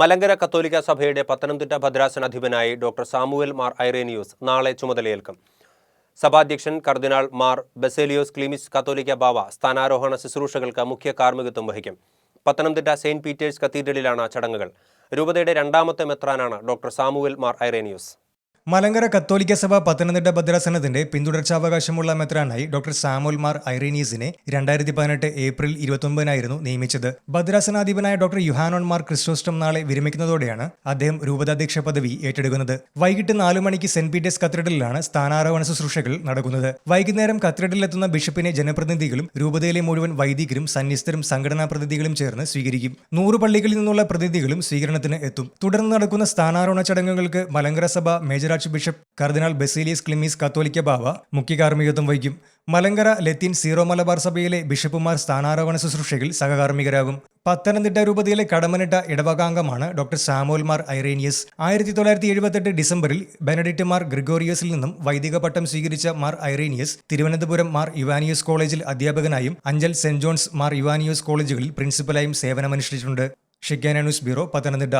മലങ്കര കത്തോലിക്ക സഭയുടെ പത്തനംതിട്ട ഭദ്രാസനാധിപനായി ഡോക്ടർ സാമുവൽ മാർ ഐറേനിയൂസ് നാളെ ചുമതലയേൽക്കും. സഭാധ്യക്ഷൻ കർദിനാൾ മാർ ബസേലിയോസ് ക്ലീമിസ് കത്തോലിക്ക ബാവ സ്ഥാനാരോഹണ ശുശ്രൂഷകൾക്ക് മുഖ്യ കാർമ്മികത്വം വഹിക്കും. പത്തനംതിട്ട സെയിന്റ് പീറ്റേഴ്സ് കത്തീഡ്രലിലാണ് ചടങ്ങുകൾ. രൂപതയുടെ രണ്ടാമത്തെ മെത്രാനാണ് doctor Samuel Mar Irenaios. Malankara കത്തോലിക്ക സഭ പത്തനംതിട്ട ഭദ്രാസനത്തിന്റെ പിന്തുടർച്ചാവകാശമുള്ള മെത്രാനായി ഡോക്ടർ സാമുൽ മാർ ഐറീനീസിനെ രണ്ടായിരത്തി പതിനെട്ട് ഏപ്രിൽ ഇരുപത്തൊമ്പതിനായിരുന്നു നിയമിച്ചത്. ഭദ്രാസനാധിപനായ ഡോക്ടർ യുഹാനോൺ മാർ ക്രിസ്റ്റോസ്റ്റം നാളെ വിരമിക്കുന്നതോടെയാണ് അദ്ദേഹം രൂപതാധ്യക്ഷ പദവി ഏറ്റെടുക്കുന്നത്. വൈകിട്ട് നാലു മണിക്ക് സെന്റ് പീറ്റേഴ്സ് കത്തീഡ്രലിലാണ് സ്ഥാനാരോഹണ ശുശ്രൂഷകൾ നടക്കുന്നത്. വൈകുന്നേരം കത്തീഡ്രലിലെത്തുന്ന ബിഷപ്പിനെ ജനപ്രതിനിധികളും രൂപതയിലെ മുഴുവൻ വൈദികരും സന്യസ്തരും സംഘടനാ പ്രതിനിധികളും ചേർന്ന് സ്വീകരിക്കും. നൂറ് പള്ളികളിൽ നിന്നുള്ള പ്രതിനിധികളും സ്വീകരണത്തിന് എത്തും. തുടർന്ന് നടക്കുന്ന സ്ഥാനാരോഹണ ചടങ്ങുകൾക്ക് മലങ്കര സഭ major archbishop cardinal Baselios Cleemis Catholicos Bava മുഖ്യ കാർമ്മികത്വം വഹിക്കും. മലങ്കര ലത്തീൻ സീറോ മലബാർ സഭയിലെ ബിഷപ്പുമാർ സ്ഥാനാരോഹണ ശുശ്രൂഷയിൽ സഹകാർമ്മികരാകും. പത്തനംതിട്ട രൂപതയിലെ Kadammanitta ഇടവകാംഗമാണ് doctor Samuel Mar Mar Irenaios. ആയിരത്തി തൊള്ളായിരത്തി എഴുപത്തെട്ട് ഡിസംബറിൽ ബെനഡിക്ട് മാർ ഗ്രിഗോറിയസിൽ നിന്നും വൈദിക പട്ടം സ്വീകരിച്ച Mar Irenaios Thiruvananthapuram Mar Ivanios കോളേജിൽ അധ്യാപകനായും Anchal saint John's Mar Ivanios കോളേജുകളിൽ പ്രിൻസിപ്പലായും സേവനമനുഷ്ഠിച്ചിട്ടുണ്ട്. ഷിക്കാന ന്യൂസ് ബ്യൂറോ പത്തനംതിട്ട.